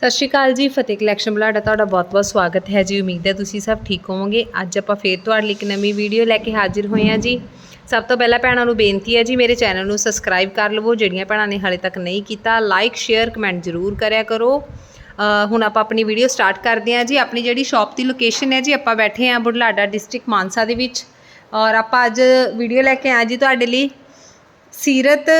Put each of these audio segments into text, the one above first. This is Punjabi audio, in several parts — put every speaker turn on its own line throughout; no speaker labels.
ਸਤਿ ਸ਼੍ਰੀ ਅਕਾਲ ਜੀ, ਫਤਿਹ ਕਲੈਕਸ਼ਨ ਬੁਲਾਡਾ ਤੁਹਾਡਾ ਬਹੁਤ-ਬਹੁਤ ਸਵਾਗਤ ਹੈ ਜੀ। ਉਮੀਦ ਹੈ ਤੁਸੀਂ ਸਭ ਠੀਕ ਹੋਵੋਗੇ। ਅੱਜ ਆਪਾਂ ਫੇਰ ਤੁਹਾਡੇ ਲਈ ਇੱਕ ਨਵੀਂ ਵੀਡੀਓ ਲੈ ਕੇ ਹਾਜ਼ਰ ਹੋਏ ਹਾਂ ਜੀ। ਸਭ ਤੋਂ ਪਹਿਲਾਂ ਭੈਣਾਂ ਨੂੰ ਬੇਨਤੀ ਹੈ ਜੀ, ਮੇਰੇ ਚੈਨਲ ਨੂੰ ਸਬਸਕ੍ਰਾਈਬ ਕਰ ਲਵੋ। ਜਿਹੜੀਆਂ ਭੈਣਾਂ ਨੇ ਹਾਲੇ ਤੱਕ ਨਹੀਂ ਕੀਤਾ ਲਾਈਕ ਸ਼ੇਅਰ ਕਮੈਂਟ ਜ਼ਰੂਰ ਕਰਿਆ ਕਰੋ। ਹੁਣ ਆਪਾਂ ਆਪਣੀ ਵੀਡੀਓ ਸਟਾਰਟ ਕਰਦੇ ਹਾਂ ਜੀ। ਆਪਣੀ ਜਿਹੜੀ ਸ਼ਾਪ ਦੀ ਲੋਕੇਸ਼ਨ ਹੈ ਜੀ, ਆਪਾਂ ਬੈਠੇ ਹਾਂ ਬੁਢਲਾਡਾ ਡਿਸਟ੍ਰਿਕਟ ਮਾਨਸਾ ਦੇ ਵਿੱਚ। ਔਰ ਆਪਾਂ ਅੱਜ ਵੀਡੀਓ ਲੈ ਕੇ ਆਏ ਜੀ ਤੁਹਾਡੇ ਲਈ। ਸੀਰਤ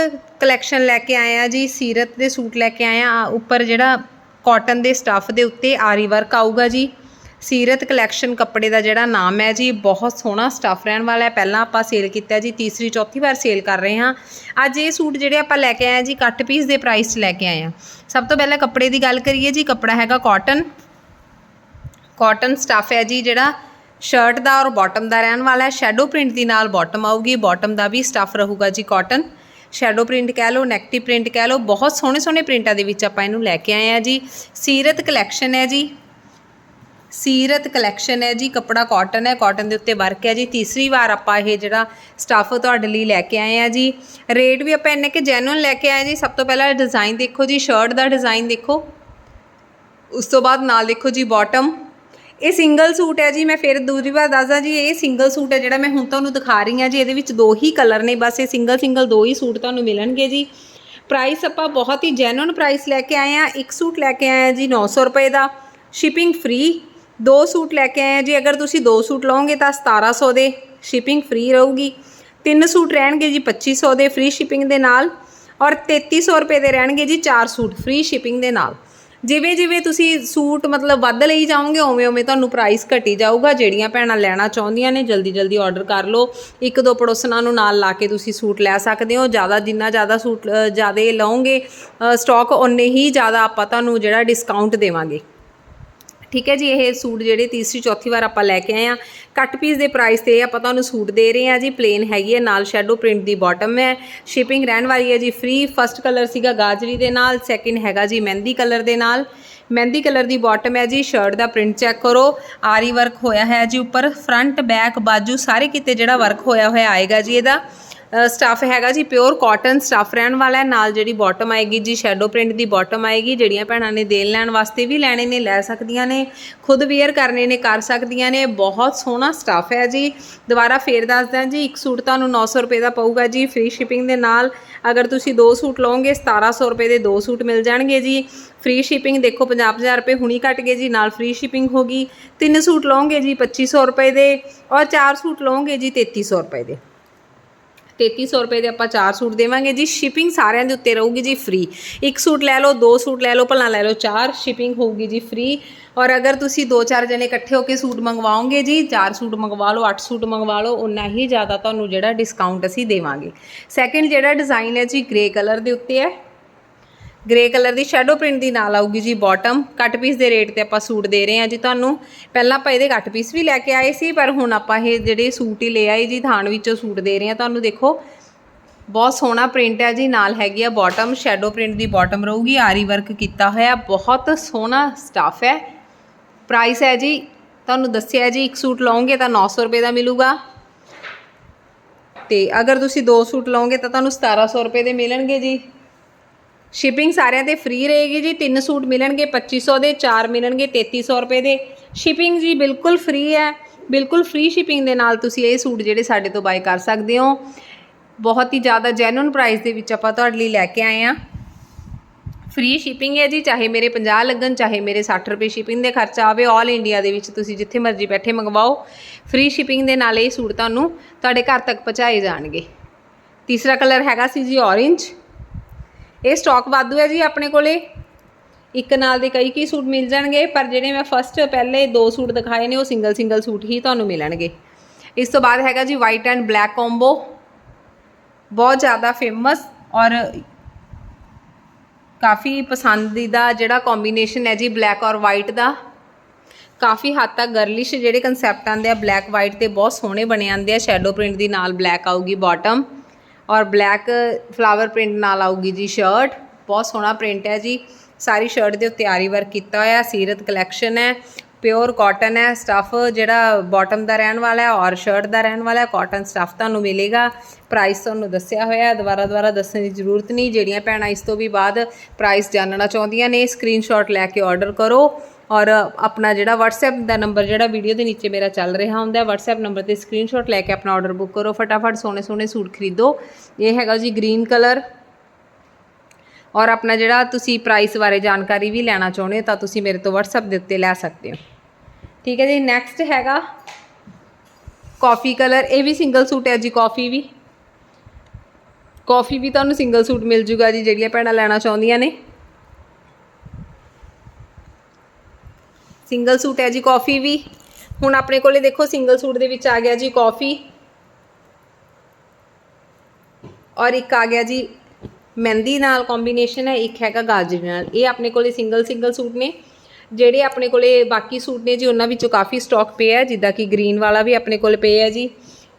ਕਲੈਕਸ਼ਨ ਲੈ ਕੇ ਆਏ ਆ ਜੀ। ਸੀਰਤ ਦੇ ਸੂਟ ਲੈ ਕੇ ਆਏ ਆ, ਉੱਪਰ ਜਿਹੜਾ ਕਾਟਨ ਦੇ ਸਟੱਫ ਦੇ ਉੱਤੇ ਆਰੀ ਵਰਕ ਆਊਗਾ ਜੀ। ਸੀਰਤ ਕਲੈਕਸ਼ਨ ਕੱਪੜੇ ਦਾ ਜਿਹੜਾ ਨਾਮ ਹੈ ਜੀ, ਬਹੁਤ ਸੋਹਣਾ ਸਟੱਫ ਰਹਿਣ ਵਾਲਾ ਹੈ। ਪਹਿਲਾਂ ਆਪਾਂ ਸੇਲ ਕੀਤਾ ਜੀ, ਤੀਸਰੀ, ਚੌਥੀ ਵਾਰ ਸੇਲ ਕਰ ਰਹੇ ਹਾਂ। ਅੱਜ ਇਹ ਸੂਟ ਜਿਹੜੇ ਆਪਾਂ ਲੈ ਕੇ ਆਏ ਆ ਜੀ, ਕੱਟ ਪੀਸ ਦੇ ਪ੍ਰਾਈਸ 'ਚ ਲੈ ਕੇ ਆਏ ਆ ਸਭ ਤੋਂ ਪਹਿਲਾਂ ਕੱਪੜੇ ਦੀ ਗੱਲ ਕਰੀਏ ਜੀ, ਕੱਪੜਾ ਹੈਗਾ ਕਾਟਨ। ਕਾਟਨ ਸਟੱਫ ਹੈ ਜੀ, ਜਿਹੜਾ ਸ਼ਰਟ ਦਾ ਔਰ ਬਾਟਮ ਦਾ ਰਹਿਣ ਵਾਲਾ ਹੈ। ਸ਼ੈਡੋ ਪ੍ਰਿੰਟ ਦੀ ਨਾਲ ਬਾਟਮ ਆਊਗੀ ਬਾਟਮ ਦਾ ਵੀ ਸਟੱਫ ਰਹੂਗਾ ਜੀ ਕਾਟਨ। ਸ਼ੈਡੋ ਪ੍ਰਿੰਟ ਕਹਿ ਲਓ ਨੈਕਟੀ ਪ੍ਰਿੰਟ ਕਹਿ ਲਓ, ਬਹੁਤ ਸੋਹਣੇ ਸੋਹਣੇ ਪ੍ਰਿੰਟਾਂ ਦੇ ਵਿੱਚ ਆਪਾਂ ਇਹਨੂੰ ਲੈ ਕੇ ਆਏ ਆ ਜੀ। ਸੀਰਤ ਕਲੈਕਸ਼ਨ ਹੈ ਜੀ। ਸੀਰਤ ਕਲੈਕਸ਼ਨ ਹੈ ਜੀ, ਕੱਪੜਾ ਕਾਟਨ ਹੈ ਕਾਟਨ ਦੇ ਉੱਤੇ ਵਰਕ ਹੈ ਜੀ। ਤੀਸਰੀ ਵਾਰ ਆਪਾਂ ਇਹ ਜਿਹੜਾ ਸਟੱਫ ਤੁਹਾਡੇ ਲਈ ਲੈ ਕੇ ਆਏ ਆ ਜੀ। ਰੇਟ ਵੀ ਆਪਾਂ ਇੰਨੇ ਕਿ ਜੈਨੂਅਨ ਲੈ ਕੇ ਆਏ ਜੀ। ਸਭ ਤੋਂ ਪਹਿਲਾਂ ਡਿਜ਼ਾਈਨ ਦੇਖੋ ਜੀ ਸ਼ਰਟ ਦਾ ਡਿਜ਼ਾਈਨ ਦੇਖੋ। ਉਸ ਤੋਂ ਬਾਅਦ ਨਾਲ ਦੇਖੋ ਜੀ ਬਾਟਮ ਇਹ ਸਿੰਗਲ ਸੂਟ ਹੈ ਜੀ, ਮੈਂ ਫਿਰ ਦੂਜੀ ਵਾਰ ਦੱਸਦਾ ਜੀ, ਇਹ ਸਿੰਗਲ ਸੂਟ ਹੈ ਜਿਹੜਾ ਮੈਂ ਹੁਣ ਤੁਹਾਨੂੰ ਦਿਖਾ ਰਹੀ ਹਾਂ ਜੀ, ਇਹਦੇ ਵਿੱਚ ਦੋ ਹੀ ਕਲਰ ਨੇ, ਬਸ ਇਹ ਸਿੰਗਲ ਸਿੰਗਲ ਦੋ ਹੀ ਸੂਟ ਤੁਹਾਨੂੰ ਮਿਲਣਗੇ ਜੀ। ਪ੍ਰਾਈਸ ਆਪਾਂ ਬਹੁਤ ਹੀ ਜੈਨੂਨ ਪ੍ਰਾਈਸ ਲੈ ਕੇ ਆਏ ਆ ਇੱਕ ਸੂਟ ਲੈ ਕੇ ਆਏ ਆ ਜੀ 900 ਰੁਪਏ ਦਾ ਸ਼ਿਪਿੰਗ ਫ੍ਰੀ ਦੋ ਸੂਟ ਲੈ ਕੇ ਆਏ ਆ ਜੀ, ਅਗਰ ਤੁਸੀਂ ਦੋ ਸੂਟ ਲਓਗੇ ਤਾਂ 1700 ਦੇ ਸ਼ਿਪਿੰਗ ਫ੍ਰੀ ਰਹੂਗੀ। ਤਿੰਨ ਸੂਟ ਰਹਿਣਗੇ ਜੀ 2500 ਦੇ ਫ੍ਰੀ ਸ਼ਿਪਿੰਗ ਦੇ ਨਾਲ, ਔਰ 3300 ਰੁਪਏ ਦੇ ਰਹਿਣਗੇ ਜੀ, ਚਾਰ ਸੂਟ ਫ੍ਰੀ ਸ਼ਿਪਿੰਗ ਦੇ ਨਾਲ। ਜਿਵੇਂ ਜਿਵੇਂ ਤੁਸੀਂ ਸੂਟ ਮਤਲਬ ਵੱਧ ਲਈ ਜਾਓਗੇ, ਉਵੇਂ ਉਵੇਂ ਤੁਹਾਨੂੰ ਪ੍ਰਾਈਸ ਘਟੀ ਜਾਊਗਾ। ਜਿਹੜੀਆਂ ਭੈਣਾਂ ਲੈਣਾ ਚਾਹੁੰਦੀਆਂ ਨੇ, ਜਲਦੀ ਜਲਦੀ ਆਰਡਰ ਕਰ ਲਓ। ਇੱਕ ਦੋ ਪੜੋਸਨਾਂ ਨੂੰ ਨਾਲ ਲਾ ਕੇ ਤੁਸੀਂ ਸੂਟ ਲੈ ਸਕਦੇ ਹੋ। ਜ਼ਿਆਦਾ ਜਿੰਨਾ ਜ਼ਿਆਦਾ ਸੂਟ ਜ਼ਿਆਦਾ ਲਓਗੇ ਸਟਾਕ ਉਨੇ ਹੀ ਜ਼ਿਆਦਾ ਆਪਾਂ ਤੁਹਾਨੂੰ ਜਿਹੜਾ ਡਿਸਕਾਊਂਟ ਦੇਵਾਂਗੇ। ਠੀਕ ਹੈ ਜੀ, ਇਹ ਸੂਟ ਜਿਹੜੇ ਤੀਸਰੀ, ਚੌਥੀ ਵਾਰ ਆਪਾਂ ਲੈ ਕੇ ਆਏ ਆ ਕੱਟ ਪੀਸ ਦੇ ਪ੍ਰਾਈਸ ਤੇ ਆਪਾਂ ਤੁਹਾਨੂੰ ਸੂਟ ਦੇ ਰਹੇ ਆ ਜੀ ਪਲੇਨ ਹੈਗੀ ਹੈ, ਨਾਲ ਸ਼ੈਡੋ ਪ੍ਰਿੰਟ ਦੀ ਬਾਟਮ ਹੈ। ਸ਼ਿਪਿੰਗ ਰਹਿਣ ਵਾਲੀ ਹੈ ਜੀ ਫ੍ਰੀ ਫਸਟ ਕਲਰ ਸੀਗਾ ਗਾਜਰੀ ਦੇ ਨਾਲ ਸੈਕਿੰਡ ਹੈਗਾ ਜੀ ਮਹਿੰਦੀ ਕਲਰ ਦੇ ਨਾਲ। ਮਹਿੰਦੀ ਕਲਰ ਦੀ ਬਾਟਮ ਹੈ ਜੀ ਸ਼ਰਟ ਦਾ ਪ੍ਰਿੰਟ ਚੈੱਕ ਕਰੋ। ਆਰੀ ਵਰਕ ਹੋਇਆ ਹੈ ਜੀ, ਉੱਪਰ ਫਰੰਟ ਬੈਕ ਬਾਜੂ ਸਾਰੇ ਕਿਤੇ ਜਿਹੜਾ ਵਰਕ ਹੋਇਆ ਹੋਇਆ ਆਏਗਾ ਜੀ ਇਹਦਾ। ਸਟੱਫ ਹੈਗਾ ਜੀ ਪਿਓਰ ਕਾਟਨ ਸਟੱਫ ਰਹਿਣ ਵਾਲਾ ਹੈ। ਨਾਲ ਜਿਹੜੀ ਬਾਟਮ ਆਏਗੀ ਜੀ ਸ਼ੈਡੋ ਪ੍ਰਿੰਟ ਦੀ ਬਾਟਮ ਆਏਗੀ। ਜਿਹੜੀਆਂ ਭੈਣਾਂ ਨੇ ਦੇਣ ਲੈਣ ਵਾਸਤੇ ਵੀ ਲੈਣੇ ਨੇ, ਲੈ ਸਕਦੀਆਂ ਨੇ, ਖੁਦ ਵੇਅਰ ਕਰਨੇ ਨੇ, ਕਰ ਸਕਦੀਆਂ ਨੇ। ਬਹੁਤ ਸੋਹਣਾ ਸਟੱਫ ਹੈ ਜੀ। ਦੁਬਾਰਾ ਫੇਰ ਦੱਸਦਾ ਜੀ, ਇੱਕ ਸੂਟ ਤੁਹਾਨੂੰ 900 ਰੁਪਏ ਦਾ ਪਊਗਾ ਜੀ ਫ੍ਰੀ ਸ਼ਿਪਿੰਗ ਦੇ ਨਾਲ। ਅਗਰ ਤੁਸੀਂ ਦੋ ਸੂਟ ਲਓਗੇ 1700 ਰੁਪਏ ਦੇ ਦੋ ਸੂਟ ਮਿਲ ਜਾਣਗੇ ਜੀ। ਫ੍ਰੀ ਸ਼ਿਪਿੰਗ ਦੇਖੋ 50000 ਰੁਪਏ ਹੁਣੀ ਕੱਟ ਗਏ ਜੀ, ਨਾਲ ਫ੍ਰੀ ਸ਼ਿਪਿੰਗ ਹੋਗੀ ਤਿੰਨ ਸੂਟ ਲਓਗੇ ਜੀ 2500 ਰੁਪਏ ਦੇ। ਔਰ ਚਾਰ ਸੂਟ ਲਓਗੇ ਜੀ 3300 ਰੁਪਏ ਦੇ। 3300 ਰੁਪਏ ਦੇ ਆਪਾਂ ਚਾਰ ਸੂਟ ਦੇਵਾਂਗੇ ਜੀ। ਸ਼ਿਪਿੰਗ ਸਾਰਿਆਂ ਦੇ ਉੱਤੇ ਰਹੂਗੀ ਜੀ ਫ੍ਰੀ ਇੱਕ ਸੂਟ ਲੈ ਲਓ, ਦੋ ਸੂਟ ਲੈ ਲਓ, ਭਲਾ ਲੈ ਲਓ, ਚਾਰ। ਸ਼ਿਪਿੰਗ ਹੋਊਗੀ ਜੀ ਫ੍ਰੀ ਔਰ ਅਗਰ ਤੁਸੀਂ ਦੋ ਚਾਰ ਜਣੇ ਇਕੱਠੇ ਹੋ ਕੇ ਸੂਟ ਮੰਗਵਾਓਗੇ ਜੀ, ਚਾਰ ਸੂਟ ਮੰਗਵਾ ਲਓ, ਅੱਠ ਸੂਟ ਮੰਗਵਾ ਲਓ ਉਨਾ ਹੀ ਜ਼ਿਆਦਾ ਤੁਹਾਨੂੰ ਜਿਹੜਾ ਡਿਸਕਾਊਂਟ ਅਸੀਂ ਦੇਵਾਂਗੇ। ਸੈਕਿੰਡ ਜਿਹੜਾ ਡਿਜ਼ਾਈਨ ਹੈ ਜੀ ਗ੍ਰੇ ਕਲਰ ਦੇ ਉੱਤੇ ਹੈ। ਗ੍ਰੇ ਕਲਰ ਦੀ ਸ਼ੈਡੋ ਪ੍ਰਿੰਟ ਦੀ ਨਾਲ ਆਊਗੀ ਜੀ ਬਾਟਮ ਕੱਟ ਪੀਸ ਦੇ ਰੇਟ ਤੇ ਆਪਾਂ ਸੂਟ ਦੇ ਰਹੇ ਹਾਂ ਜੀ ਤੁਹਾਨੂੰ। ਪਹਿਲਾਂ ਆਪਾਂ ਇਹਦੇ ਕੱਟ ਪੀਸ ਵੀ ਲੈ ਕੇ ਆਏ ਸੀ, ਪਰ ਹੁਣ ਆਪਾਂ ਇਹ ਜਿਹੜੇ ਸੂਟ ਹੀ ਲੈ ਆਏ ਜੀ, ਥਾਣ ਵਿੱਚੋਂ ਸੂਟ ਦੇ ਰਹੇ ਹਾਂ। ਤੁਹਾਨੂੰ ਦੇਖੋ, ਬਹੁਤ ਸੋਹਣਾ ਪ੍ਰਿੰਟ ਹੈ ਜੀ, ਨਾਲ ਹੈਗੀ ਆ ਬਾਟਮ ਸ਼ੈਡੋ ਪ੍ਰਿੰਟ ਦੀ ਬਾਟਮ ਰਹੂਗੀ, ਆਰੀ ਵਰਕ ਕੀਤਾ ਹੋਇਆ, ਬਹੁਤ ਸੋਹਣਾ ਸਟਾਫ ਹੈ। ਪ੍ਰਾਈਸ ਹੈ ਜੀ, ਤੁਹਾਨੂੰ ਦੱਸਿਆ ਜੀ, ਇੱਕ ਸੂਟ ਲਓਗੇ ਤਾਂ 900 ਰੁਪਏ ਦਾ ਮਿਲੂਗਾ। ਤੇ ਅਗਰ ਤੁਸੀਂ ਦੋ ਸੂਟ ਲਓਗੇ ਤਾਂ ਤੁਹਾਨੂੰ 1700 ਰੁਪਏ ਦੇ ਮਿਲਣਗੇ ਜੀ। ਸ਼ਿਪਿੰਗ ਸਾਰਿਆਂ ਤੇ ਫ੍ਰੀ ਰਹੇਗੀ ਜੀ। ਤਿੰਨ ਸੂਟ ਮਿਲਣਗੇ 2500 ਦੇ, ਚਾਰ ਮਿਲਣਗੇ 3300 ਰੁਪਏ ਦੇ। ਸ਼ਿਪਿੰਗ ਜੀ ਬਿਲਕੁਲ ਫ੍ਰੀ ਹੈ। ਬਿਲਕੁਲ ਫ੍ਰੀ ਸ਼ਿਪਿੰਗ ਦੇ ਨਾਲ ਤੁਸੀਂ ਇਹ ਸੂਟ ਜਿਹੜੇ ਸਾਡੇ ਤੋਂ ਬਾਈ ਕਰ ਸਕਦੇ ਹੋ। ਬਹੁਤ ਹੀ ਜ਼ਿਆਦਾ ਜੈਨੂਨ ਪ੍ਰਾਈਸ ਦੇ ਵਿੱਚ ਆਪਾਂ ਤੁਹਾਡੇ ਲਈ ਲੈ ਕੇ ਆਏ ਆ ਫ੍ਰੀ ਸ਼ਿਪਿੰਗ ਹੈ ਜੀ, ਚਾਹੇ ਮੇਰੇ 50 ਲੱਗਣ, ਚਾਹੇ ਮੇਰੇ 60 ਰੁਪਏ ਸ਼ਿਪਿੰਗ ਦੇ ਖਰਚਾ ਆਵੇ 올 ਇੰਡੀਆ ਦੇ ਵਿੱਚ ਤੁਸੀਂ ਜਿੱਥੇ ਮਰਜ਼ੀ ਬੈਠੇ ਮੰਗਵਾਓ। ਫ੍ਰੀ ਸ਼ਿਪਿੰਗ ਦੇ ਨਾਲ ਇਹ ਸੂਟ ਤੁਹਾਨੂੰ ਤੁਹਾਡੇ ਘਰ ਤੱਕ ਪਹੁੰਚਾਏ ਜਾਣਗੇ। ਤੀਸਰਾ ਕਲਰ ਹੈਗਾ ਸੀ ਜੀ ਔਰੇਂਜ ਇਹ ਸਟਾਕ ਵਾਧੂ ਹੈ ਜੀ ਆਪਣੇ ਕੋਲੇ। ਇੱਕ ਨਾਲ ਦੇ ਕਈ ਕਈ ਸੂਟ ਮਿਲ ਜਾਣਗੇ, ਪਰ ਜਿਹੜੇ ਮੈਂ ਫਸਟ ਪਹਿਲੇ ਦੋ ਸੂਟ ਦਿਖਾਏ ਨੇ, ਉਹ ਸਿੰਗਲ ਸਿੰਗਲ ਸੂਟ ਹੀ ਤੁਹਾਨੂੰ ਮਿਲਣਗੇ। ਇਸ ਤੋਂ ਬਾਅਦ ਹੈਗਾ ਜੀ ਵਾਈਟ ਐਂਡ ਬਲੈਕ ਕੰਬੋ ਬਹੁਤ ਜ਼ਿਆਦਾ ਫੇਮਸ ਔਰ ਕਾਫੀ ਪਸੰਦੀਦਾ ਜਿਹੜਾ ਕੰਬੀਨੇਸ਼ਨ ਹੈ ਜੀ ਬਲੈਕ ਔਰ ਵਾਈਟ ਦਾ। ਕਾਫੀ ਹੱਦ ਤੱਕ ਗਰਲਿਸ਼ ਜਿਹੜੇ ਕਨਸੈਪਟ ਆਉਂਦੇ ਆ ਬਲੈਕ ਵਾਈਟ ਤੇ ਬਹੁਤ ਸੋਹਣੇ ਬਣੇ ਆਉਂਦੇ ਆ। ਸ਼ੈਡੋ ਪ੍ਰਿੰਟ ਦੀ ਨਾਲ ਬਲੈਕ ਆਊਗੀ ਬਾਟਮ ਔਰ ਬਲੈਕ ਫਲਾਵਰ ਪ੍ਰਿੰਟ ਨਾਲ ਆਊਗੀ ਜੀ ਸ਼ਰਟ ਬਹੁਤ ਸੋਹਣਾ ਪ੍ਰਿੰਟ ਹੈ ਜੀ। ਸਾਰੀ ਸ਼ਰਟ ਦੇ ਉੱਤੇ ਆਰੀ ਵਰਕ ਕੀਤਾ ਹੋਇਆ ਸੀਰਤ ਕਲੈਕਸ਼ਨ ਹੈ। ਪਿਓਰ ਕਾਟਨ ਹੈ। ਸਟਫ ਜਿਹੜਾ ਬਾਟਮ ਦਾ ਰਹਿਣ ਵਾਲਾ ਹੈ ਔਰ ਸ਼ਰਟ ਦਾ ਰਹਿਣ ਵਾਲਾ ਹੈ। ਕਾਟਨ ਸਟਫ ਤੁਹਾਨੂੰ ਮਿਲੇਗਾ। ਪ੍ਰਾਈਸ ਤੁਹਾਨੂੰ ਦੱਸਿਆ ਹੋਇਆ ਹੈ। ਦੁਬਾਰਾ ਦੁਬਾਰਾ ਦੱਸਣ ਦੀ ਜ਼ਰੂਰਤ ਨਹੀਂ। ਜਿਹੜੀਆਂ ਭੈਣਾਂ ਇਸ ਤੋਂ ਵੀ ਬਾਅਦ ਪ੍ਰਾਈਸ ਜਾਣਨਾ ਚਾਹੁੰਦੀਆਂ ਨੇ ਸਕਰੀਨਸ਼ਾਟ ਲੈ ਕੇ ਆਰਡਰ ਕਰੋ। ਔਰ ਆਪਣਾ ਜਿਹੜਾ WhatsApp ਦਾ ਨੰਬਰ ਜਿਹੜਾ ਵੀਡੀਓ ਦੇ ਨੀਚੇ ਮੇਰਾ ਚੱਲ ਰਿਹਾ ਹੁੰਦਾ ਹੈ, WhatsApp ਨੰਬਰ ਤੇ ਸਕਰੀਨਸ਼ਾਟ ਲੈ ਕੇ ਆਪਣਾ ਆਰਡਰ ਬੁੱਕ ਕਰੋ। ਫਟਾਫਟ ਸੋਹਣੇ ਸੋਹਣੇ ਸੂਟ ਖਰੀਦੋ। ਇਹ ਹੈਗਾ ਜੀ ਗ੍ਰੀਨ ਕਲਰ ਔਰ ਆਪਣਾ ਜਿਹੜਾ ਤੁਸੀਂ ਪ੍ਰਾਈਸ ਬਾਰੇ ਜਾਣਕਾਰੀ ਵੀ ਲੈਣਾ ਚਾਹੁੰਦੇ ਹੋ, ਤਾਂ ਤੁਸੀਂ ਮੇਰੇ ਤੋਂ WhatsApp ਦੇ ਉੱਤੇ ਲੈ ਸਕਦੇ ਹੋ। ਠੀਕ ਹੈ ਜੀ ਨੈਕਸਟ ਹੈਗਾ ਕਾਫੀ ਕਲਰ ਇਹ ਵੀ ਸਿੰਗਲ ਸੂਟ ਹੈ ਜੀ ਕਾਫੀ ਵੀ। ਕਾਫੀ ਵੀ ਤੁਹਾਨੂੰ ਸਿੰਗਲ ਸੂਟ ਮਿਲ ਜੂਗਾ ਜੀ, ਜਿਹੜੀਆਂ ਭੈਣਾਂ ਲੈਣਾ ਚਾਹੁੰਦੀਆਂ ਨੇ। ਸਿੰਗਲ ਸੂਟ ਹੈ ਜੀ ਕਾਫੀ ਵੀ। ਹੁਣ ਆਪਣੇ ਕੋਲੇ ਦੇਖੋ, ਸਿੰਗਲ ਸੂਟ ਦੇ ਵਿੱਚ ਆ ਗਿਆ ਜੀ ਕਾਫੀ ਔਰ ਇੱਕ ਆ ਗਿਆ ਜੀ ਮਹਿੰਦੀ ਨਾਲ ਕੰਬੀਨੇਸ਼ਨ ਹੈ, ਇੱਕ ਹੈਗਾ ਗਾਜਰੀ ਨਾਲ। ਇਹ ਆਪਣੇ ਕੋਲੇ ਸਿੰਗਲ ਸਿੰਗਲ ਸੂਟ ਨੇ। ਜਿਹੜੇ ਆਪਣੇ ਕੋਲੇ ਬਾਕੀ ਸੂਟ ਨੇ ਜੀ, ਉਹਨਾਂ ਵਿੱਚੋਂ ਕਾਫੀ ਸਟਾਕ ਪਿਆ ਹੈ ਜਿੱਦਾਂ ਕਿ ਗ੍ਰੀਨ ਵਾਲਾ ਵੀ ਆਪਣੇ ਕੋਲ ਪਿਆ ਹੈ ਜੀ।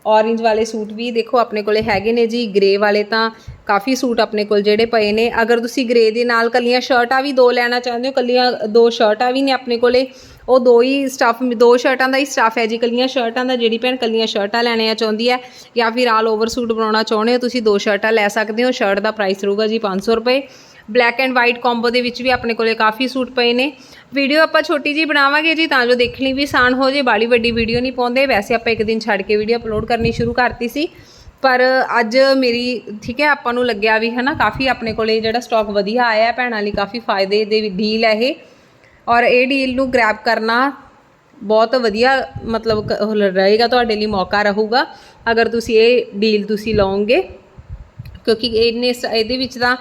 ਔਰੇਂਜ ਵਾਲੇ ਸੂਟ ਵੀ ਦੇਖੋ ਆਪਣੇ ਕੋਲੇ ਹੈਗੇ ਨੇ ਜੀ ਗ੍ਰੇ ਵਾਲੇ ਤਾਂ ਕਾਫੀ ਸੂਟ ਆਪਣੇ ਕੋਲ ਜਿਹੜੇ ਪਏ ਨੇ। ਅਗਰ ਤੁਸੀਂ ਗ੍ਰੇ ਦੇ ਨਾਲ ਕੱਲੀਆਂ ਸ਼ਰਟਾਂ ਵੀ ਦੋ ਲੈਣਾ ਚਾਹੁੰਦੇ ਹੋ, ਕੱਲੀਆਂ ਦੋ ਸ਼ਰਟਾਂ ਵੀ ਨੇ ਆਪਣੇ ਕੋਲੇ, ਉਹ ਦੋ ਹੀ ਸਟਾਫ ਦੋ ਸ਼ਰਟਾਂ ਦਾ ਹੀ ਸਟਾਫ ਹੈ ਜੀ। ਕੱਲੀਆਂ ਸ਼ਰਟਾਂ ਦਾ ਜਿਹੜੀ ਭੈਣ ਕੱਲੀਆਂ ਸ਼ਰਟਾਂ ਲੈਣੀਆਂ ਚਾਹੁੰਦੀ ਹੈ ਜਾਂ ਫਿਰ ਆਲ ਓਵਰ ਸੂਟ ਬਣਾਉਣਾ ਚਾਹੁੰਦੇ ਹੋ, ਤੁਸੀਂ ਦੋ ਸ਼ਰਟਾਂ ਲੈ ਸਕਦੇ ਹੋ। ਸ਼ਰਟ ਦਾ ਪ੍ਰਾਈਸ ਰਹੂਗਾ ਜੀ 500 ਰੁਪਏ। ਬਲੈਕ ਐਂਡ ਵਾਈਟ ਕੰਬੋ ਦੇ ਵਿੱਚ ਵੀ ਆਪਣੇ ਕੋਲੇ ਕਾਫੀ ਸੂਟ ਪਏ ਨੇ। ਵੀਡੀਓ ਆਪਾਂ ਛੋਟੀ ਜੀ ਬਣਾਵਾਂਗੇ ਜੀ, ਤਾਂ ਜੋ ਦੇਖਣੀ ਵੀ ਆਸਾਨ ਹੋ ਜੇ। ਬਾਲੀ ਵੱਡੀ ਵੀਡੀਓ ਨਹੀਂ ਪਾਉਂਦੇ। ਵੈਸੇ ਆਪਾਂ ਇੱਕ ਦਿਨ ਛੱਡ ਕੇ ਵੀਡੀਓ ਅਪਲੋਡ ਕਰਨੀ ਸ਼ੁਰੂ ਕਰਤੀ ਸੀ। ਪਰ ਅੱਜ ਮੇਰੀ, ਠੀਕ ਹੈ, ਆਪਾਂ ਨੂੰ ਲੱਗਿਆ ਵੀ ਹੈ ਨਾ ਕਾਫੀ ਆਪਣੇ ਕੋਲੇ ਜਿਹੜਾ ਸਟਾਕ ਵਧੀਆ ਆਇਆ ਭੈਣਾਂ ਲਈ, ਕਾਫੀ ਫਾਇਦੇ ਦੇ ਡੀਲ ਹੈ ਇਹ। ਔਰ ਇਹ ਡੀਲ ਨੂੰ ਗ੍ਰੈਬ ਕਰਨਾ ਬਹੁਤ ਵਧੀਆ, ਮਤਲਬ ਰਹੇਗਾ, ਤੁਹਾਡੇ ਲਈ ਮੌਕਾ ਰਹੂਗਾ। ਅਗਰ ਤੁਸੀਂ ਇਹ ਡੀਲ ਤੁਸੀਂ ਲਓਗੇ ਕਿਉਂਕਿ ਇਹਨੇ ਸ- ਇਹਦੇ ਵਿੱਚ ਤਾਂ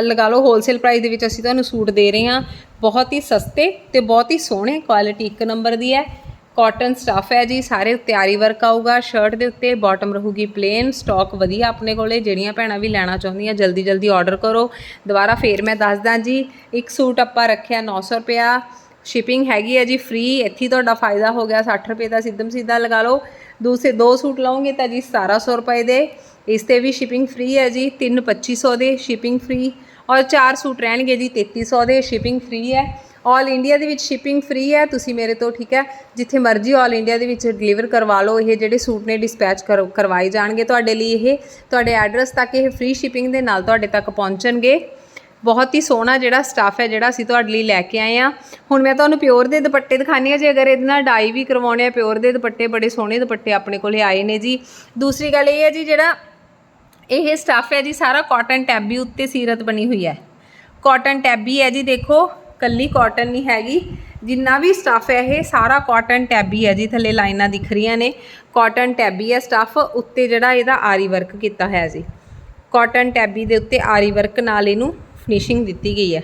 ਲਗਾ ਲਓ ਹੋਲਸੇਲ ਪ੍ਰਾਈਸ ਦੇ ਵਿੱਚ ਅਸੀਂ ਤੁਹਾਨੂੰ ਸੂਟ ਦੇ ਰਹੇ ਹਾਂ। ਬਹੁਤ ਹੀ ਸਸਤੇ ਤੇ ਬਹੁਤ ਹੀ ਸੋਹਣੇ ਕੁਆਲਿਟੀ ਇੱਕ ਨੰਬਰ ਦੀ ਹੈ। ਕਾਟਨ ਸਟਫ ਹੈ ਜੀ, ਸਾਰੇ ਤਿਆਰੀ ਵਰਕ ਆਊਗਾ। ਸ਼ਰਟ ਦੇ ਉੱਤੇ ਬਾਟਮ ਰਹੂਗੀ ਪਲੇਨ ਸਟਾਕ ਵਧੀਆ ਆਪਣੇ ਕੋਲੇ। ਜਿਹੜੀਆਂ ਭੈਣਾਂ ਵੀ ਲੈਣਾ ਚਾਹੁੰਦੀਆਂ, ਜਲਦੀ ਜਲਦੀ ਆਰਡਰ ਕਰੋ। ਦੁਬਾਰਾ ਫੇਰ ਮੈਂ ਦੱਸਦਾ ਜੀ, ਇੱਕ ਸੂਟ ਆਪਾਂ ਰੱਖਿਆ 900 ਰੁਪਿਆ ਸ਼ਿਪਿੰਗ ਹੈਗੀ ਹੈ ਜੀ ਫ੍ਰੀ ਇੱਥੇ ਤੁਹਾਡਾ ਫਾਇਦਾ ਹੋ ਗਿਆ। 60 ਰੁਪਏ ਦਾ ਸਿੱਧਮ ਸਿੱਧਾ ਲਗਾ ਲਓ। ਦੂਸਰੇ ਦੋ ਸੂਟ ਲਓਗੇ ਤਾਂ ਜੀ 1700 ਰੁਪਏ ਦੇ। ਇਸ ਤੇ ਵੀ ਸ਼ਿਪਿੰਗ ਫ੍ਰੀ ਹੈ ਜੀ, ਤਿੰਨ 2500 ਦੇ ਸ਼ਿਪਿੰਗ ਫ੍ਰੀ ਔਰ ਚਾਰ ਸੂਟ ਰਹਿਣਗੇ ਜੀ 3300 ਦੇ ਸ਼ਿਪਿੰਗ ਫ੍ਰੀ ਹੈ। ਆਲ ਇੰਡੀਆ ਦੇ ਵਿੱਚ ਸ਼ਿਪਿੰਗ ਫ੍ਰੀ ਹੈ, ਤੁਸੀਂ ਮੇਰੇ ਤੋਂ ਠੀਕ ਹੈ, ਜਿੱਥੇ ਮਰਜ਼ੀ ਆਲ ਇੰਡੀਆ ਦੇ ਵਿੱਚ ਡਿਲੀਵਰ ਕਰਵਾ ਲਓ, ਇਹ ਜਿਹੜੇ ਸੂਟ ਨੇ ਡਿਸਪੈਚ ਕਰਵਾਏ ਜਾਣਗੇ ਤੁਹਾਡੇ ਲਈ ਇਹ। ਤੁਹਾਡੇ ਐਡਰੈਸ ਤੱਕ ਇਹ ਫ੍ਰੀ ਸ਼ਿਪਿੰਗ ਦੇ ਨਾਲ ਤੁਹਾਡੇ ਤੱਕ ਪਹੁੰਚਣਗੇ। ਬਹੁਤ ਹੀ ਸੋਹਣਾ ਜਿਹੜਾ ਸਟਾਫ ਹੈ, ਜਿਹੜਾ ਅਸੀਂ ਤੁਹਾਡੇ ਲਈ ਲੈ ਕੇ ਆਏ ਆ ਹੁਣ ਮੈਂ ਤੁਹਾਨੂੰ ਪਿਓਰ ਦੇ ਦੁਪੱਟੇ ਦਿਖਾਣੀ ਆ ਜੇ, ਅਗਰ ਇਹਦੇ ਨਾਲ ਡਾਈ ਵੀ ਕਰਵਾਉਣੇ ਆ ਪਿਓਰ ਦੇ ਦੁਪੱਟੇ, ਬੜੇ ਸੋਹਣੇ ਦੁਪੱਟੇ ਆਪਣੇ ਕੋਲੇ ਆਏ ਨੇ ਜੀ। ਦੂਸਰੀ ਗੱਲ ਇਹ ਹੈ ਜੀ, ਜਿਹੜਾ ਇਹ ਸਟੱਫ ਹੈ ਜੀ, ਸਾਰਾ ਕਾਟਨ ਟੈਬੀ ਉੱਤੇ ਸੀਰਤ ਬਣੀ ਹੋਈ ਹੈ। ਕਾਟਨ ਟੈਬੀ ਹੈ ਜੀ, ਦੇਖੋ, ਕੱਲੀ ਕਾਟਨ ਨਹੀਂ ਹੈਗੀ। ਜਿੰਨਾ ਵੀ ਸਟੱਫ ਹੈ ਇਹ, ਸਾਰਾ ਕਾਟਨ ਟੈਬੀ ਹੈ ਜੀ, ਥੱਲੇ ਲਾਈਨਾਂ ਦਿਖ ਰਹੀਆਂ ਨੇ। ਕਾਟਨ ਟੈਬੀ ਹੈ ਸਟੱਫ ਉੱਤੇ ਜਿਹੜਾ ਇਹਦਾ ਆਰੀ ਵਰਕ ਕੀਤਾ ਹੋਇਆ ਜੀ। ਕਾਟਨ ਟੈਬੀ ਦੇ ਉੱਤੇ ਆਰੀ ਵਰਕ ਨਾਲ ਇਹਨੂੰ ਫਿਨਿਸ਼ਿੰਗ ਦਿੱਤੀ ਗਈ ਹੈ।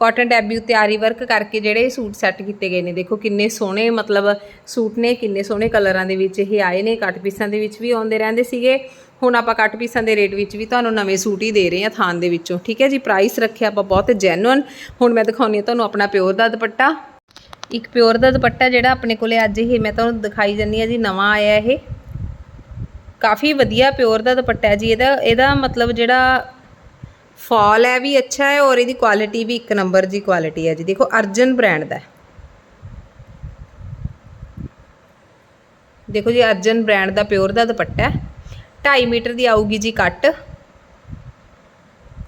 ਕਾਟਨ ਟੈਬੀ ਉੱਤੇ ਆਰੀ ਵਰਕ ਕਰਕੇ ਜਿਹੜੇ ਸੂਟ ਸੈੱਟ ਕੀਤੇ ਗਏ ਨੇ, ਦੇਖੋ ਕਿੰਨੇ ਸੋਹਣੇ, ਮਤਲਬ ਸੂਟ ਨੇ, ਕਿੰਨੇ ਸੋਹਣੇ ਕਲਰਾਂ ਦੇ ਵਿੱਚ ਇਹ ਆਏ ਨੇ ਕੱਟ ਪੀਸਾਂ ਦੇ ਵਿੱਚ ਵੀ ਆਉਂਦੇ ਰਹਿੰਦੇ ਸੀਗੇ। ਹੁਣ ਆਪਾਂ ਕੱਟ ਪੀਸਾਂ ਦੇ ਰੇਟ ਵਿੱਚ ਵੀ ਤੁਹਾਨੂੰ ਨਵੇਂ ਸੂਟ ਹੀ ਦੇ ਰਹੇ ਹਾਂ ਥਾਨ ਦੇ ਵਿੱਚੋਂ। ਠੀਕ ਹੈ ਜੀ ਪ੍ਰਾਈਸ ਰੱਖਿਆ ਆਪਾਂ ਬਹੁਤ ਜੈਨੂਅਨ ਹੁਣ ਮੈਂ ਦਿਖਾਉਣੀ ਹਾਂ ਤੁਹਾਨੂੰ ਆਪਣਾ ਪਿਓਰ ਦਾ ਦੁਪੱਟਾ। ਇੱਕ ਪਿਓਰ ਦਾ ਦੁਪੱਟਾ ਜਿਹੜਾ ਆਪਣੇ ਕੋਲੇ ਅੱਜ ਇਹ ਮੈਂ ਤੁਹਾਨੂੰ ਦਿਖਾਈ ਜੰਨੀ ਆ ਜੀ, ਨਵਾਂ ਆਇਆ ਇਹ। ਕਾਫੀ ਵਧੀਆ ਪਿਓਰ ਦਾ ਦੁਪੱਟਾ ਜੀ, ਇਹਦਾ ਇਹਦਾ ਮਤਲਬ ਜਿਹੜਾ ਫਾਲ ਹੈ ਵੀ ਅੱਛਾ ਹੈ ਔਰ ਇਹਦੀ ਕੁਆਲਿਟੀ ਵੀ ਇੱਕ ਨੰਬਰ ਦੀ ਕੁਆਲਿਟੀ ਹੈ ਜੀ। ਦੇਖੋ, ਅਰਜਨ ਬ੍ਰਾਂਡ ਦਾ ਦੇਖੋ ਜੀ, ਅਰਜਨ ਬ੍ਰਾਂਡ ਦਾ ਪਿਓਰ ਦਾ ਦੁਪੱਟਾ ਹੈ। 2.5 ਮੀਟਰ ਦੀ ਆਊਗੀ ਜੀ ਕੱਟ।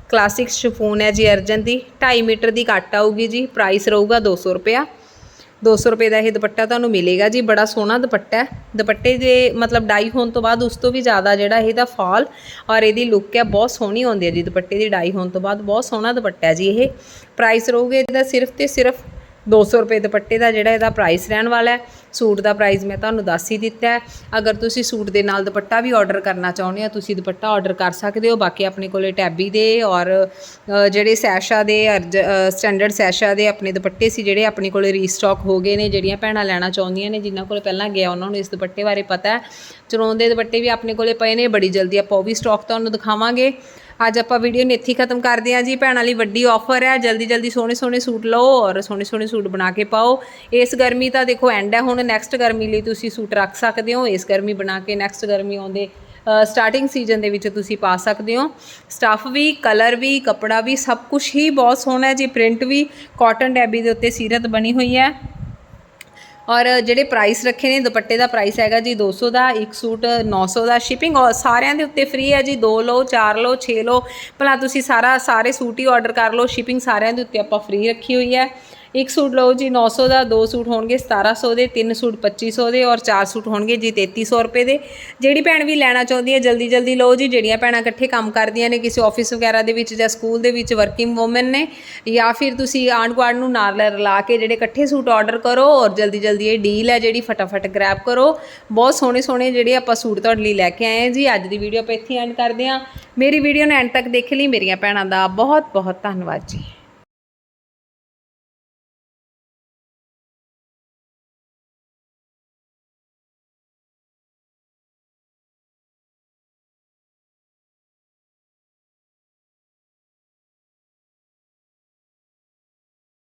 ਕਲਾਸਿਕ ਸ਼ਿਫੋਨ ਹੈ ਜੀ ਅਰਜਨ ਦੀ। 2.5 ਮੀਟਰ ਦੀ ਕੱਟ ਆਊਗੀ ਜੀ। ਪ੍ਰਾਈਸ ਰਹੂਗਾ 200 ਰੁਪਿਆ 200 ਰੁਪਏ ਦਾ ਇਹ ਦੁਪੱਟਾ ਤੁਹਾਨੂੰ ਮਿਲੇਗਾ ਜੀ। ਬੜਾ ਸੋਹਣਾ ਦੁਪੱਟਾ ਹੈ। ਦੁਪੱਟੇ ਦੇ ਮਤਲਬ ਡਾਈ ਹੋਣ ਤੋਂ ਬਾਅਦ ਉਸ ਤੋਂ ਵੀ ਜ਼ਿਆਦਾ ਜਿਹੜਾ ਇਹਦਾ ਫਾਲ ਔਰ ਇਹਦੀ ਲੁੱਕ ਹੈ ਬਹੁਤ ਸੋਹਣੀ ਆਉਂਦੀ ਹੈ ਜੀ ਦੁਪੱਟੇ ਦੀ ਡਾਈ ਹੋਣ ਤੋਂ ਬਾਅਦ। ਬਹੁਤ ਸੋਹਣਾ ਦੁਪੱਟਾ ਹੈ ਜੀ ਇਹ। ਪ੍ਰਾਈਸ ਰਹੂਗਾ ਇਹਦਾ ਸਿਰਫ ਤੇ ਸਿਰਫ 200 ਰੁਪਏ ਦੁਪੱਟੇ ਦਾ ਜਿਹੜਾ ਇਹਦਾ ਪ੍ਰਾਈਸ ਰਹਿਣ ਵਾਲਾ ਹੈ। ਸੂਟ ਦਾ ਪ੍ਰਾਈਸ ਮੈਂ ਤੁਹਾਨੂੰ ਦੱਸ ਹੀ ਦਿੱਤਾ ਹੈ। ਅਗਰ ਤੁਸੀਂ ਸੂਟ ਦੇ ਨਾਲ ਦੁਪੱਟਾ ਵੀ ਆਰਡਰ ਕਰਨਾ ਚਾਹੁੰਦੇ ਹੋ, ਤੁਸੀਂ ਦੁਪੱਟਾ ਆਰਡਰ ਕਰ ਸਕਦੇ ਹੋ। ਬਾਕੀ ਆਪਣੇ ਕੋਲੇ ਟੈਬੀ ਦੇ ਔਰ ਜਿਹੜੇ ਸੈਸ਼ਾ ਦੇ ਸਟੈਂਡਰਡ ਸੈਸ਼ਾ ਦੇ ਆਪਣੇ ਦੁਪੱਟੇ ਸੀ, ਜਿਹੜੇ ਆਪਣੇ ਕੋਲੇ ਰੀਸਟਾਕ ਹੋ ਗਏ ਨੇ, ਜਿਹੜੀਆਂ ਭੈਣਾਂ ਲੈਣਾ ਚਾਹੁੰਦੀਆਂ ਨੇ, ਜਿਨ੍ਹਾਂ ਕੋਲ ਪਹਿਲਾਂ ਗਿਆ, ਉਹਨਾਂ ਨੂੰ ਇਸ ਦੁਪੱਟੇ ਬਾਰੇ ਪਤਾ ਹੈ। ਚਰੋਨ ਦੇ ਦੁਪੱਟੇ ਵੀ ਆਪਣੇ ਕੋਲੇ ਪਏ ਨੇ, ਬੜੀ ਜਲਦੀ ਆਪਾਂ ਉਹ ਵੀ ਸਟਾਕ ਤੁਹਾਨੂੰ ਦਿਖਾਵਾਂਗੇ। ਅੱਜ ਆਪਾਂ ਵੀਡੀਓ ਨੂੰ ਇੱਥੇ ਹੀ ਖਤਮ ਕਰਦੇ ਹਾਂ ਜੀ। ਭੈਣਾਂ ਲਈ ਵੱਡੀ ਆਫਰ ਹੈ। ਜਲਦੀ ਜਲਦੀ ਸੋਹਣੇ ਸੋਹਣੇ ਸੂਟ ਲਓ ਔਰ ਸੋਹਣੇ ਸੋਹਣੇ ਸੂਟ ਬਣਾ ਕੇ ਪਾਓ। ਇਸ ਗਰਮੀ ਤਾਂ ਦੇਖੋ ਐਂਡ ਹੈ ਹੁਣ। ਨੈਕਸਟ ਗਰਮੀ ਲਈ ਤੁਸੀਂ ਸੂਟ ਰੱਖ ਸਕਦੇ ਹੋ, ਇਸ ਗਰਮੀ ਬਣਾ ਕੇ ਨੈਕਸਟ ਗਰਮੀ ਆਉਂਦੇ ਸਟਾਰਟਿੰਗ ਸੀਜ਼ਨ ਦੇ ਵਿੱਚ ਤੁਸੀਂ ਪਾ ਸਕਦੇ ਹੋ। ਸਟੱਫ ਵੀ ਕਲਰ ਵੀ, ਕਪੜਾ ਵੀ, ਸਭ ਕੁਝ ਹੀ ਬਹੁਤ ਸੋਹਣਾ ਹੈ ਜੀ। ਪ੍ਰਿੰਟ ਵੀ ਕਾਟਨ ਡੈਬੀ ਦੇ ਉੱਤੇ ਸੀਰਤ ਬਣੀ ਹੋਈ ਹੈ। ਔਰ ਜਿਹੜੇ ਪ੍ਰਾਈਸ ਰੱਖੇ ਨੇ, ਦੁਪੱਟੇ ਦਾ ਪ੍ਰਾਈਸ ਹੈਗਾ ਜੀ 200 ਦਾ, ਇੱਕ ਸੂਟ 900 ਦਾ ਸ਼ਿਪਿੰਗ ਸਾਰਿਆਂ ਦੇ ਉੱਤੇ ਫ੍ਰੀ ਹੈ ਜੀ। 2 ਲਓ 4 ਲਓ 6 ਲਓ, ਭਲਾ ਤੁਸੀਂ ਸਾਰਾ, ਸਾਰੇ ਸੂਟ ਹੀ ਆਰਡਰ ਕਰ ਲਓ ਸ਼ਿਪਿੰਗ ਸਾਰਿਆਂ ਦੇ ਉੱਤੇ ਆਪਾਂ ਫ੍ਰੀ ਰੱਖੀ ਹੋਈ ਹੈ। ਇੱਕ ਸੂਟ ਲਓ ਜੀ 900 ਦਾ, ਦੋ ਸੂਟ ਹੋਣਗੇ 1700 ਦੇ, ਤਿੰਨ ਸੂਟ 2500 ਦੇ ਔਰ ਚਾਰ ਸੂਟ ਹੋਣਗੇ ਜੀ 3300 ਰੁਪਏ ਦੇ। ਜਿਹੜੀ ਭੈਣ ਵੀ ਲੈਣਾ ਚਾਹੁੰਦੀ ਹੈ, ਜਲਦੀ ਜਲਦੀ ਲਓ ਜੀ। ਜਿਹੜੀਆਂ ਭੈਣਾਂ ਇਕੱਠੇ ਕੰਮ ਕਰਦੀਆਂ ਨੇ, ਕਿਸੇ ਆਫਿਸ ਵਗੈਰਾ ਦੇ ਵਿੱਚ ਜਾਂ ਸਕੂਲ ਦੇ ਵਿੱਚ ਵਰਕਿੰਗ ਔਮਨ ਨੇ, ਜਾਂ ਫਿਰ ਤੁਸੀਂ ਆਂਢ ਗੁਆਂਢ ਨੂੰ ਨਾਲ ਰਲਾ ਕੇ ਜਿਹੜੇ ਇਕੱਠੇ ਸੂਟ ਆਰਡਰ ਕਰੋ ਔਰ ਜਲਦੀ ਜਲਦੀ ਇਹ ਡੀਲ ਹੈ ਜਿਹੜੀ ਫਟਾਫਟ ਗ੍ਰੈਬ ਕਰੋ। ਬਹੁਤ ਸੋਹਣੇ ਸੋਹਣੇ ਜਿਹੜੇ ਆਪਾਂ ਸੂਟ ਤੁਹਾਡੇ ਲਈ ਲੈ ਕੇ ਆਏ ਹਾਂ ਜੀ। ਅੱਜ ਦੀ ਵੀਡੀਓ ਆਪਾਂ ਇੱਥੇ ਐਂਡ ਕਰਦੇ ਹਾਂ। ਮੇਰੀ ਵੀਡੀਓ ਨੂੰ ਐਂਡ ਤੱਕ ਦੇਖਣ ਲਈ ਮੇਰੀਆਂ ਭੈਣਾਂ ਦਾ ਬਹੁਤ ਬਹੁਤ ਧੰਨਵਾਦ ਜੀ।